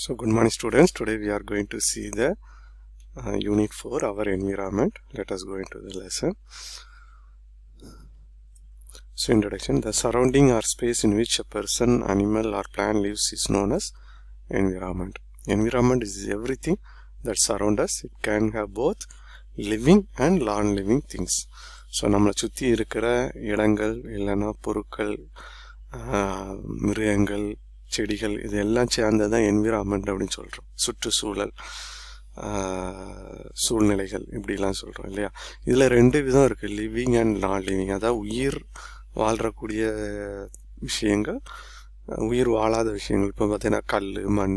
So good morning students. Today we are going to see the uh, unit 4 our environment. Let us go into the lesson. So introduction the surrounding or space in which a person, animal or plant lives is known as environment. Environment is everything that surround us. It can have both living and non-living things. So நம்மளை சுற்றி இருக்கிற இடங்கள் இல்லைன்னா பொருட்கள் ஆஹ், மிருகங்கள் செடிகள் இது எல்லாம் சேர்ந்தது தான் என்விரான்மெண்ட் அப்படின்னு சொல்கிறோம் சுற்றுச்சூழல் சூழ்நிலைகள் இப்படிலாம் சொல்கிறோம் இல்லையா? இதில் ரெண்டு விதம் இருக்குது லிவிங் அண்ட் நான் லிவிங் அதாவது உயிர் வாழ்றக்கூடிய விஷயங்கள் உயிர் வாழாத விஷயங்கள். இப்போ பார்த்தீங்கன்னா கல் மண்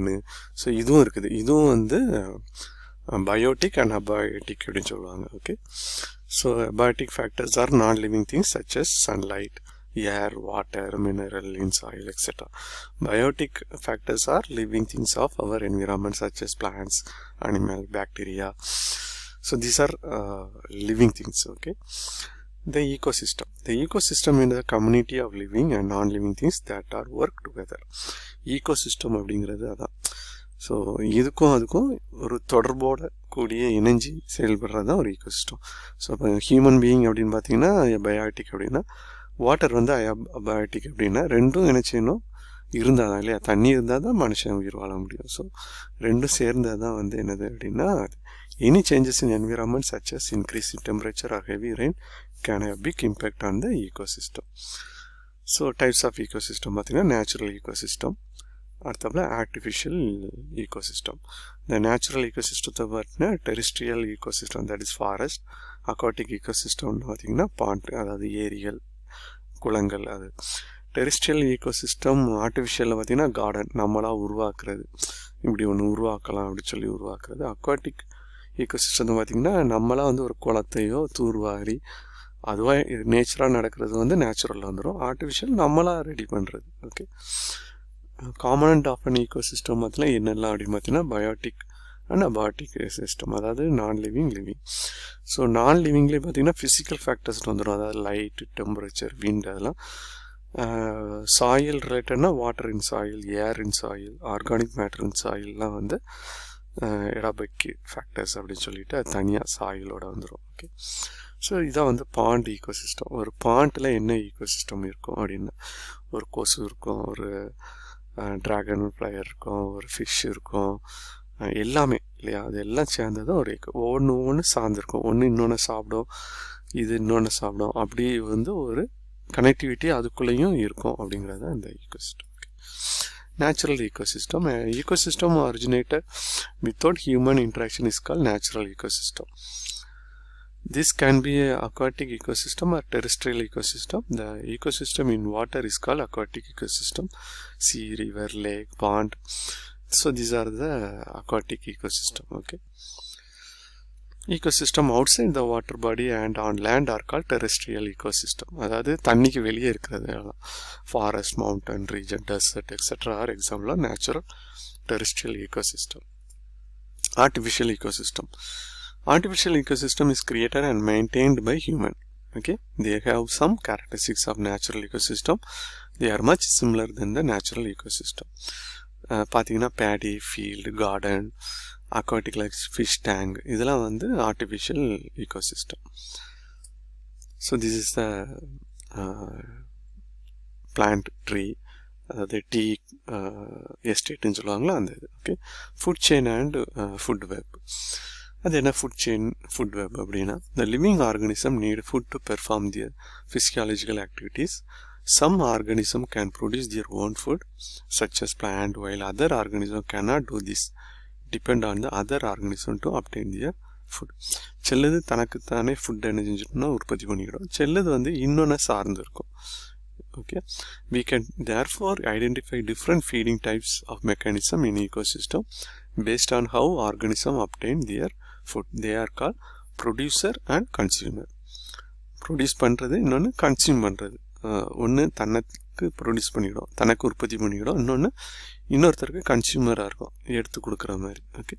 ஸோ இதுவும் இருக்குது. இதுவும் வந்து பயோட்டிக் அண்ட் அபயோட்டிக் அப்படின்னு சொல்லுவாங்க. Okay so abiotic factors are non living things such as sunlight air water mineral in soil etc biotic factors are living things of our environment such as plants animal bacteria so these are uh, living things okay the ecosystem the ecosystem in the community of living and non-living things that are work together ecosystem அப்படிங்கிறது அதான் so இதுக்கும் அதுக்கும் ஒரு தொடர்போட கூடிய இணைஞ்சி செயல்படுறது தான் ஒரு ecosystem so இப்போ ஹியூமன் பீயிங் அப்படின்னு பார்த்தீங்கன்னா பயோட்டிக் அப்படின்னா வாட்டர் வந்து அபயோட்டிக் அப்படின்னா ரெண்டும் இணைச்சினும் இருந்தால் தான் இல்லையா? தண்ணி இருந்தால் தான் மனுஷன் உயிர் வாழ முடியும். ஸோ ரெண்டும் சேர்ந்தால் தான் வந்து என்னது அப்படின்னா any changes in environment such as increase in temperature or heavy rain can have big impact on the ecosystem so types of ecosystem பார்த்தீங்கன்னா நேச்சுரல் ஈகோசிஸ்டம் அடுத்தப்பல ஆர்டிஃபிஷியல் ஈகோசிஸ்டம் இந்த நேச்சுரல் ஈகோசிஸ்டத்தை பார்த்தீங்கன்னா terrestrial ecosystem that is forest aquatic ஈகோசிஸ்டம்னு பார்த்தீங்கன்னா pond அதாவது ஏரிகள் குளங்கள் அது. டெரிஸ்ட்ரியல் ஈகோசிஸ்டம் ஆர்டிஃபிஷியலில் பார்த்தீங்கன்னா கார்டன் நம்மளாக உருவாக்குறது. இப்படி ஒன்று உருவாக்கலாம் அப்படின்னு சொல்லி உருவாக்குறது. அக்வாட்டிக் ஈகோசிஸ்டம் பார்த்திங்கன்னா நம்மளாக வந்து ஒரு குளத்தையோ தூர்வாரி அதுவாக நேச்சுராக நடக்கிறது வந்து நேச்சுரலில் வந்துடும் ஆர்டிஃபிஷியல் நம்மளாக ரெடி பண்ணுறது okay component of an ecosystem பார்த்தீங்கன்னா என்னெல்லாம் அப்படின்னு பார்த்தீங்கன்னா பயோட்டிக் அண்ட் அபாட்டிக் சிஸ்டம் அதாவது நான் லிவிங் லிவிங் ஸோ நான் லிவிங்லேயே பார்த்தீங்கன்னா ஃபிசிக்கல் ஃபேக்டர்ஸ் வந்துடும் அதாவது லைட் டெம்பரேச்சர் விண்ட் அதெல்லாம். Soil ரிலேட்டட்னா water in soil air in soil organic matter in சாயில்லாம் வந்து எடாபைக் ஃபேக்டர்ஸ் அப்படின்னு சொல்லிட்டு அது தனியாக சாயிலோட வந்துடும் ஓகே ஸோ இதான் வந்து பாண்ட் ஈகோசிஸ்டம் ஒரு பாண்டில் என்ன ஈக்கோசிஸ்டம் இருக்கும் அப்படின்னா ஒரு கொசு இருக்கும் ஒரு ட்ராகன் ஃப்ளையர் இருக்கும் ஒரு ஃபிஷ் இருக்கும் எல்லாமே இல்லையா அது எல்லாம் சேர்ந்தது ஒரு eco. ஒவ்வொன்று ஒவ்வொன்று சார்ந்திருக்கும் ஒன்று இன்னொன்று சாப்பிடும் இது இன்னொன்று சாப்பிடும் அப்படி வந்து ஒரு கனெக்டிவிட்டி அதுக்குள்ளேயும் இருக்கும் அப்படிங்கிறது தான் இந்த ecosystem natural ecosystem ecosystem originated without human interaction is call natural ecosystem This can be a aquatic ecosystem or terrestrial ecosystem. The ecosystem in water is called aquatic ecosystem. Sea, river, lake, pond. So these are the aquatic ecosystem. Okay. Ecosystem outside the water body and on land are called terrestrial ecosystem. அதாவது தண்ணிக்கு வெளியே இருக்கிறது forest mountain region desert etcetera or example natural terrestrial ecosystem. Artificial ecosystem. artificial ecosystem is created and maintained by human okay they have some characteristics of natural ecosystem they are much similar than the natural ecosystem ah பார்த்தீங்கன்னா paddy field garden aquatic lakes fish tank இதெல்லாம் வந்து artificial ecosystem so this is the plant tree அதாவது tea எஸ்டேட்டுன்னு சொல்லுவாங்களா அந்த இது. Okay food chain and food web அது என்ன ஃபுட் செயின் ஃபுட் வெப் அப்படின்னா the living organism need food to perform their physiological activities some organism can produce their own food such as plant while other organism cannot do this depend on the other organism to obtain their food தனக்கு தனக்குத்தானே food என்ன செஞ்சுட்டோம்னா உற்பத்தி பண்ணிக்கிடும். செல்லது வந்து இன்னொன்று சார்ந்து இருக்கும் okay? We can therefore identify different feeding types of mechanism in ecosystem based on how organism obtain their food. They are called producer and consumer. Produce பண்ணுறது இன்னொன்று கன்சியூம் பண்ணுறது ஒன்று தனக்கு ப்ரொடியூஸ் பண்ணிவிடும் தனக்கு உற்பத்தி பண்ணிவிடும் இன்னொன்று இன்னொருத்தருக்கு கன்சியூமராக இருக்கும். எடுத்து கொடுக்குற மாதிரி. Okay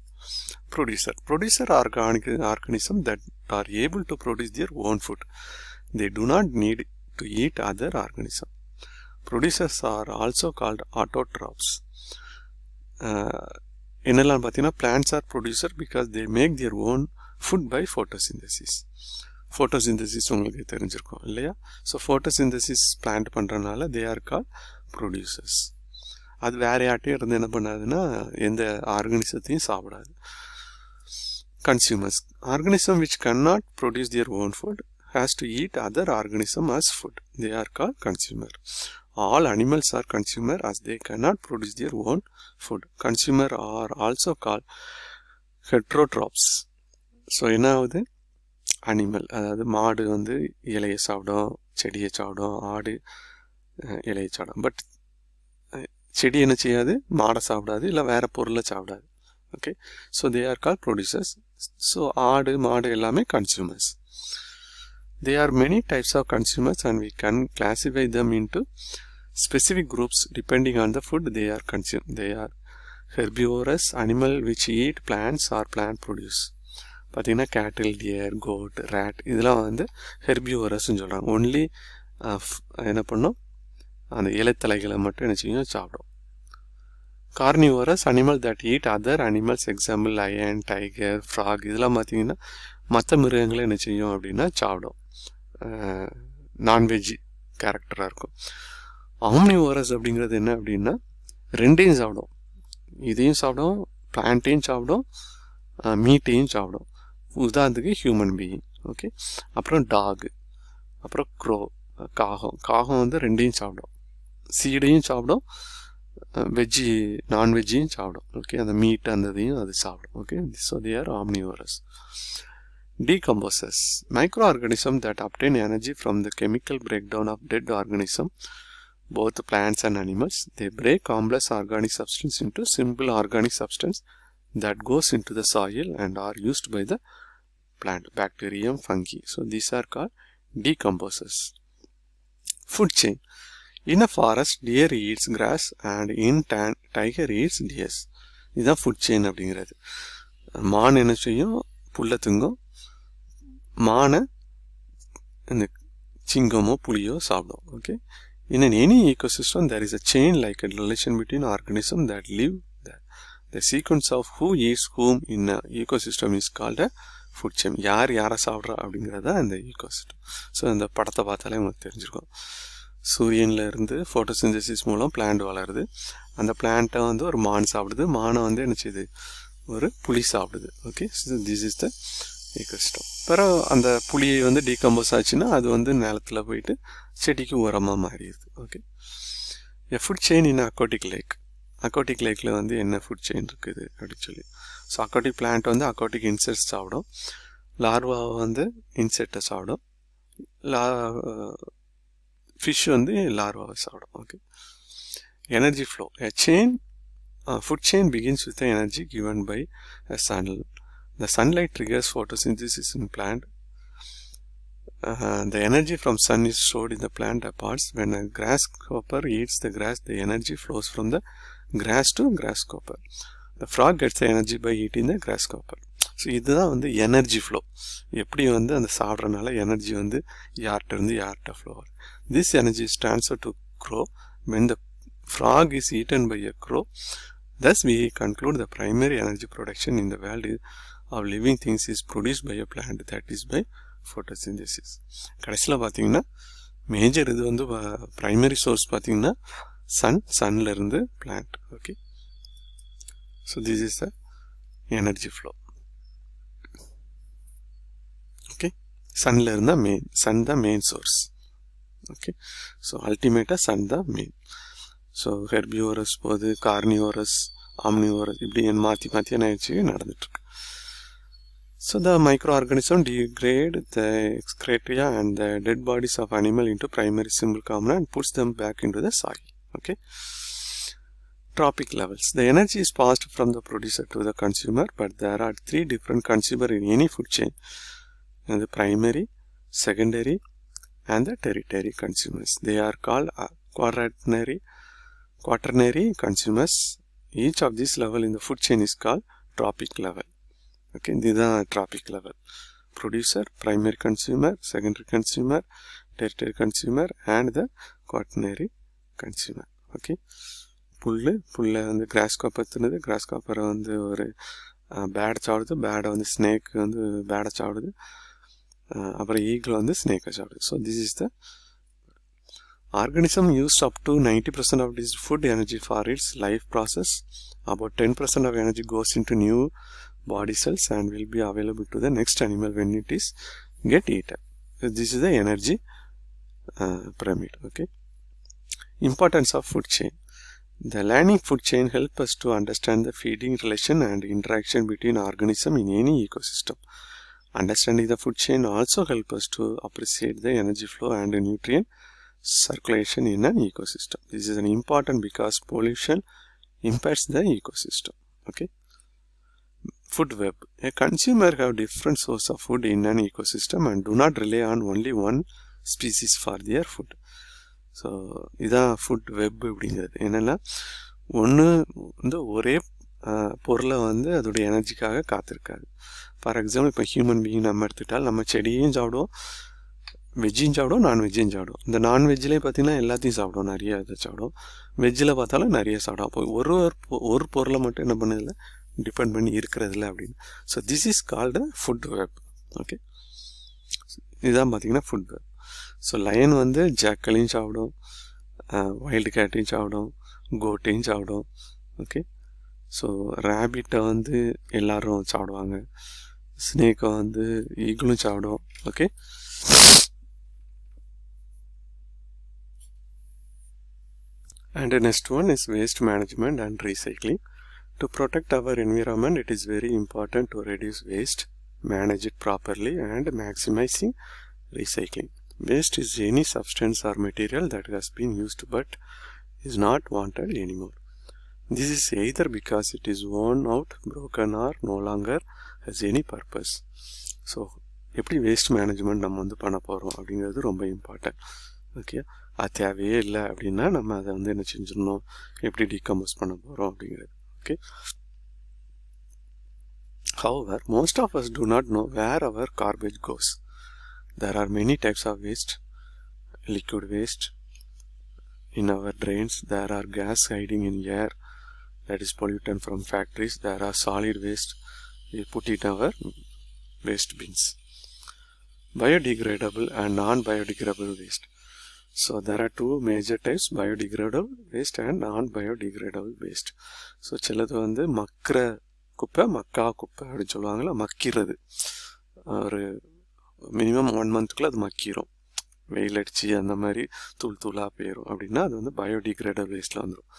producer producer organic organism that are able to produce their own food they do not need to eat other organism. Producers are also called autotrophs என்னெல்லாம் பார்த்தீங்கன்னா plants are producer because they make their own food by photosynthesis photosynthesis உங்களுக்கு தெரிஞ்சிருக்கும் இல்லையா so photosynthesis plant பண்ணுறனால தே are call producers அது வேறு யார்ட்டையும் இருந்து என்ன பண்ணாதுன்னா எந்த ஆர்கனிசத்தையும் சாப்பிடாது consumers organism which can not produce their own food has to eat other organism as food they are call consumer all animals are consumer as they cannot produce their own food consumer are also called heterotrophs so என்ன ஆகுது animal அதாவது மாடு வந்து இலையை சாப்பிடும் செடியை சாப்பிடும் ஆடு இலையை சாப்பிடும். பட் செடி என்ன செய்யாது? மாடை சாப்பிடாது இல்லை வேறு பொருளை சாப்பிடாது. Okay so they are call producers so ஆடு மாடு எல்லாமே consumers they are many types of consumers and we can classify them into specific groups depending on the food they are consume they are herbivorous animal which eat plants or plant produce பார்த்திங்கன்னா cattle dear code rate இதெல்லாம் வந்து ஹெர்பிவோரஸ்ன்னு சொல்கிறாங்க only என்ன பண்ணும்? அந்த இலைத்தலைகளை மட்டும் என்ன செய்யும்? சாப்பிடும். Carnivorous animal that eat other animals example lion tiger frog இதெல்லாம் பார்த்தீங்கன்னா மற்ற மிருகங்களை என்ன செய்யும் அப்படின்னா சாப்பிடும். நான்வெஜ் கேரக்டராக இருக்கும். ஆம்னிவோரஸ் அப்படிங்கிறது என்ன அப்படின்னா ரெண்டையும் சாப்பிடும். இதையும் சாப்பிடும் பிளான்ட்டையும் சாப்பிடும் மீட்டையும் சாப்பிடும். உதாரணத்துக்கு ஹியூமன் பீயிங் ஓகே அப்புறம் டாகு அப்புறம் க்ரோ காகம் காகம் வந்து ரெண்டையும் சாப்பிடும் சீடையும் சாப்பிடும் வெஜ்ஜி நான்வெஜ்ஜையும் சாப்பிடும் ஓகே அந்த மீட் அந்த இதையும் அது சாப்பிடும் okay so they are omnivorous decomposers microorganisms that obtain energy from the chemical breakdown of dead organism both plants and animals they break complex organic substance into simple organic substance that goes into the soil and are used by the plant bacterium fungi so these are called decomposers food chain in a forest deer eats grass and in tan tiger eats deers இதுதான் food chain அப்படிங்கிறது மான் என்ன செய்யும் புல்லை திங்கும் மானை இந்த சிங்கமோ புலியோ சாப்பிடும் okay in an any ecosystem there is a chain like a relation between organisms that live there the sequence of who eats whom in a ecosystem is called a food chain யார் யாரை சாப்பிட்றா அப்படிங்கிறத அந்த ecosystem so இந்த படத்தை பார்த்தாலே உங்களுக்கு தெரிஞ்சிருக்கும். சூரியன்ல இருந்து ஃபோட்டோசிந்தசிஸ் மூலம் பிளான்ட் வளருது. அந்த பிளான்ட்டை வந்து ஒரு மான் சாப்பிடுது. மானை வந்து என்ன செய்யுது? ஒரு புளி சாப்பிடுது. Okay this is the ecosystem பிறகு அந்த புளியை வந்து டீகம்போஸ் ஆச்சுன்னா அது வந்து நிலத்துல போயிட்டு செடிக்கு உரமாக மாறிடுது. Okay a food chain in aquatic lake அக்கோட்டிக் லேக்கில் வந்து என்ன ஃபுட் செயின் இருக்குது அப்படின்னு சொல்லி. ஸோ அக்கோட்டிக் பிளான்ட் வந்து அக்கோட்டிக் இன்செக்ட்ஸ் சாப்பிடும் லார்வா வந்து இன்செக்டை சாப்பிடும் லா ஃபிஷ் வந்து லார்வாவை சாப்பிடும் okay energy flow a chain food chain begins with energy given by a sun the sunlight triggers photosynthesis in plant uh, the energy from sun is stored in the plant parts when a grasshopper eats the grass the energy flows from the grass to grasshopper The frog gets energy by eating the grasshopper so இதுதான் வந்து energy flow எப்படி வந்து அந்த சாப்பிட்றனால energy வந்து யார்கிட்ட இருந்து யார்கிட்ட flow this energy is transfer to crow when the frog is eaten by a crow thus we conclude the primary energy production in the world of living things is produce by a plant that is by photosynthesis. கடைசியில் பார்த்தீங்கன்னா major இது வந்து primary source பார்த்தீங்கன்னா sun சன்லேருந்து plant okay so this is the energy flow okay சன்ல இருந்தால் main sun தான் main source okay so அல்டிமேட்டாக sun தான் main so herbivorous போகுது கார்னியோரஸ் ஆம்னியோரஸ் இப்படி மாற்றி மாற்றி என்ன ஆயிடுச்சு நடந்துட்டுருக்கு. So the microorganism degrade the excreta and the dead bodies of animal into primary simple common and puts them back into the soil okay tropic levels. The energy is passed from the producer to the consumer, but there are three different consumer in any food chain. And the primary, secondary, and the tertiary consumers. They are called uh, quaternary, quaternary consumers. Each of these level in the food chain is called tropic level. Okay, this is a tropic level. Producer, primary consumer, secondary consumer, tertiary consumer, and the quaternary consumer. Okay. புல் புல்லை வந்து grasshopper தின்னுது கிராஸ் காப்பரை வந்து ஒரு பேடை சாப்பிடுது பேடை வந்து ஸ்னேக் வந்து பேடை சாப்பிடுது அஹ் அப்புறம் ஈகிள் வந்து ஸ்னேக்கை சாப்பிடுது so this is the organism used up to 90% of this food energy for its life process about 10% of energy goes into new body cells and will be available to the next animal when it is get eaten So this is the energy uh, pyramid okay importance of food chain the learning food chain help us to understand the feeding relation and interaction between organism in any ecosystem understanding the food chain also help us to appreciate the energy flow and nutrient circulation in an ecosystem. This is an important because pollution impacts the ecosystem. Okay. Food web. A consumer have different source of food in an ecosystem and do not rely on only one species for their food. So இதான் food web அப்படிங்கிறது. என்னென்னா ஒன்று வந்து ஒரே பொருளை வந்து அதோடைய எனர்ஜிக்காக காத்திருக்காது. ஃபார் எக்ஸாம்பிள் இப்போ ஹியூமன் பீயிங் நம்ம எடுத்துக்கிட்டால் நம்ம செடியும் சாப்பிடுவோம் வெஜ்ஜையும் சாப்பிடுவோம் நான்வெஜ்ஜையும் சாப்பிடுவோம். இந்த நான்வெஜ்லேயே பார்த்தீங்கன்னா எல்லாத்தையும் சாப்பிடுவோம். நிறைய இதை சாப்பிடுவோம். வெஜ்ஜில் பார்த்தாலும் நிறைய சாப்பிடுவோம். அப்போ ஒரு ஒரு பொ- ஒரு பொருளை மட்டும் என்ன பண்ணதில்லை டிபெண்ட் பண்ணி இருக்கிறதில்ல அப்படின்னு. So this is called food web okay இதுதான் பார்த்தீங்கன்னா ஃபுட் வெப் ஸோ லயன் வந்து ஜாக்கலையும் சாப்பிடும் வைல்டு கேட்டையும் சாப்பிடும் கோட்டையும் சாப்பிடும் ஓகே ஸோ ரேபிட்டை வந்து எல்லோரும் சாப்பிடுவாங்க ஸ்னேக்கை வந்து ஈகிளும் சாப்பிடும் okay and next one is waste management and recycling to protect our environment it is very important to reduce waste manage it properly and maximising recycling Waste is any substance or material that has been used but is not wanted anymore. This is either because it is worn out, broken or no longer has any purpose. So எப்படி waste management நம்ம வந்து பண்ண போகிறோம் அப்படிங்கிறது ரொம்ப important okay அது தேவையே இல்லை அப்படின்னா நம்ம அதை வந்து என்ன செஞ்சிடணும் எப்படி டீகம்போஸ் பண்ண போகிறோம் அப்படிங்கிறது okay however most of us do not know where our garbage goes There are many types of waste. Liquid waste. In our drains, there are gas hiding in air that is pollutant from factories. There are solid waste. We put it in our waste bins. Biodegradable and non-biodegradable waste. So there are two major types biodegradable waste and non-biodegradable waste. So சிலது வந்து மக்கிற குப்பை மக்கா குப்பை அப்படின்னு சொல்லுவாங்கள்ல மக்கிறது ஒரு minimum one மந்த்துக்குள்ளே அது மக்கிரும். வெயில் அடித்து அந்த மாதிரி தூள் தூளாக போயிடும் அப்படின்னா அது வந்து பயோடிகிரேடபிள் வேஸ்ட்டில் வந்துடும்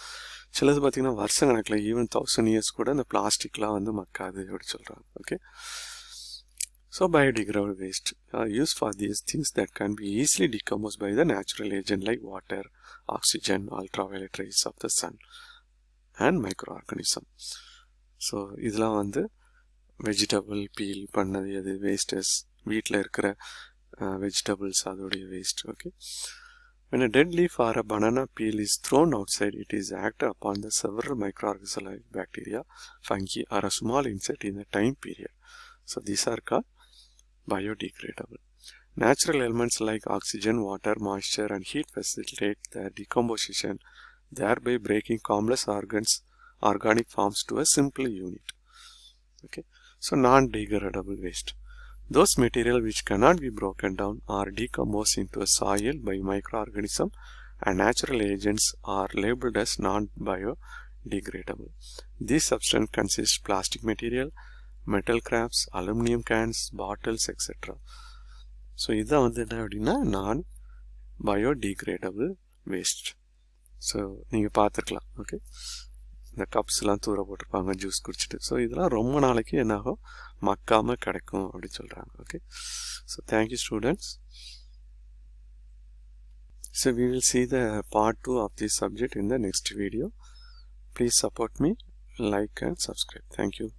சிலது பார்த்திங்கன்னா வருஷம் கணக்கில் ஈவன் தௌசண்ட் இயர்ஸ் கூட இந்த பிளாஸ்டிக்லாம் வந்து மக்காது அப்படி சொல்கிறாங்க okay So biodegradable waste are used for these things that can be easily decomposed by the natural agent like water, oxygen, ultraviolet rays of the sun and microorganism. So இதெல்லாம் வந்து vegetable peel பண்ணது எது wastes வீட்டில் இருக்கிற vegetables அதோடைய waste okay When a dead leaf or a banana peel is thrown outside, it is acted upon the several microorganisms like bacteria, fungi, or a small insect in a time period. So these are called biodegradable. Natural elements like oxygen, water, moisture, and heat facilitate their decomposition, thereby breaking complex organs, organic forms to a simple unit. Okay, so non-degradable waste. Those material which cannot be broken down or decomposed into a soil by microorganism and natural agents are labeled as non-biodegradable. These substance consists plastic material, metal scraps, aluminum cans, bottles, etc. So இதான் வந்து என்ன அப்படின்னா நான் biodegradable waste so நீங்கள் பார்த்துருக்கலாம் okay இந்த கப்ஸ்லாம் தூர போட்டிருப்பாங்க ஜூஸ் குடிச்சிட்டு ஸோ இதெல்லாம் ரொம்ப நாளைக்கு என்னாகும் மக்காமல் கிடைக்கும் அப்படின்னு சொல்கிறாங்க okay so thank you students So we will see the part 2 of this subject in the next video. Please support me, like and subscribe. Thank you.